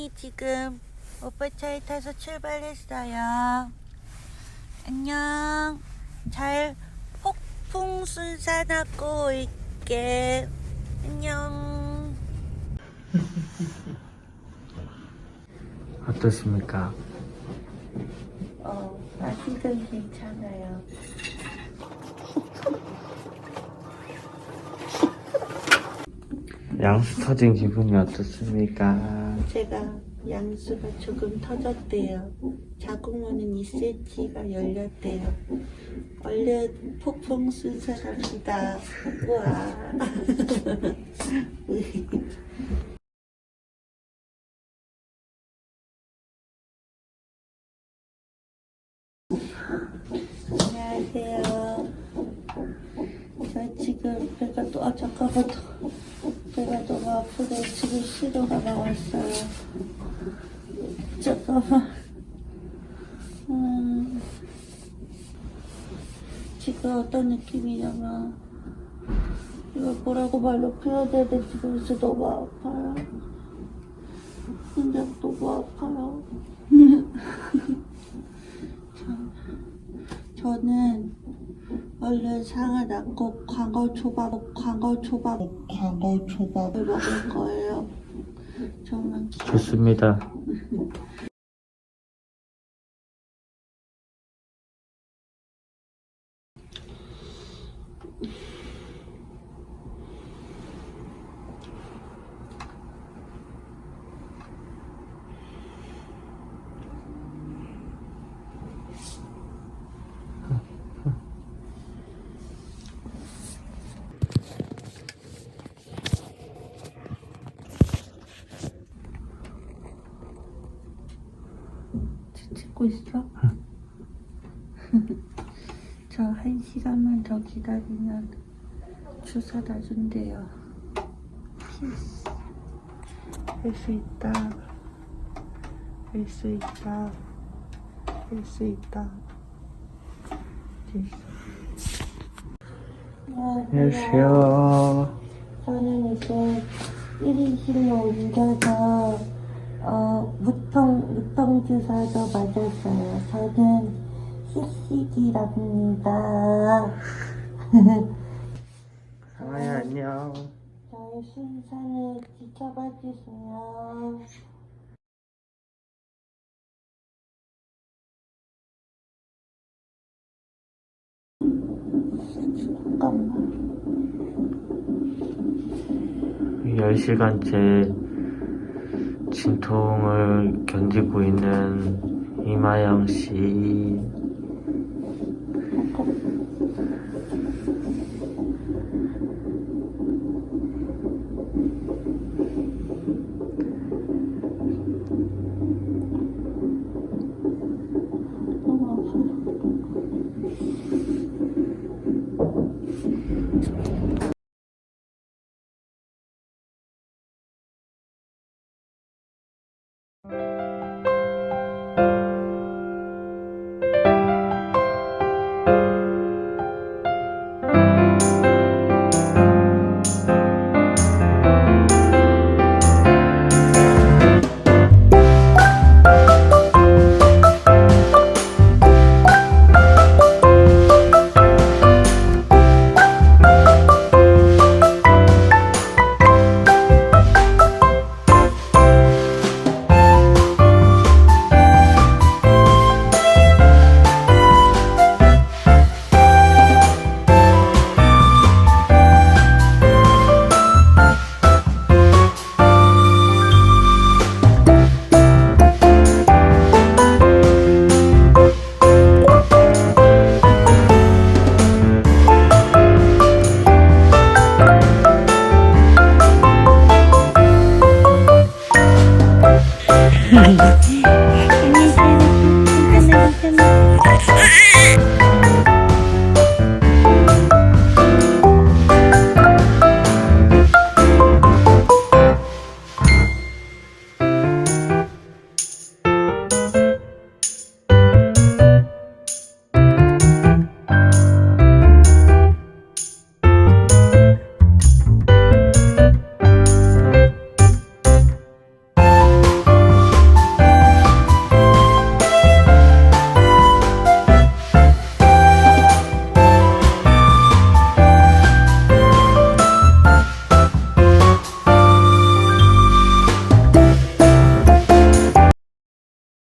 안녕이 지금 오빠 차에 타서 출발했어요. 안녕. 잘 폭풍 순산하고 올게. 안녕. 어떻습니까? 어, 아직은 괜찮아요. 양수 터진 기분이 어떻습니까? 제가 양수가 조금 터졌대요. 자궁문은 2cm가 열렸대요. 얼른 폭풍 순산합니다. 우와. 안녕하세요. 저 지금 배가 또, 아, 잠깐만. 너무 아프네. 지금 신호가 나왔어요. 잠깐만. 음, 지금 어떤 느낌이냐면, 이걸 뭐라고 말로 표현해야 될지 모르겠어. 너무 아파요. 심장 너무 아파요. 저, 저는 얼른 상을 낳고 광어 초밥, 광어 초밥, 광어 초밥을 먹을 거예요. 정말 좋습니다. 찍고 있어? 저 한 시간만 더 기다리면 주사 놔준대요. 피스. 할수 있다. 할 수 있다. 할 수 있다. 됐어. 아, 안녕하세요. 저는 이제 1인실로 옮겨서 어, 무통, 무통 주사도 맞았어요. 저는 CCD랍니다. 상아야 안녕. 저의 순산을 지켜봐 주세요. 잠깐만. 10시간째 진통을 견디고 있는 이마영 씨. Wonderful.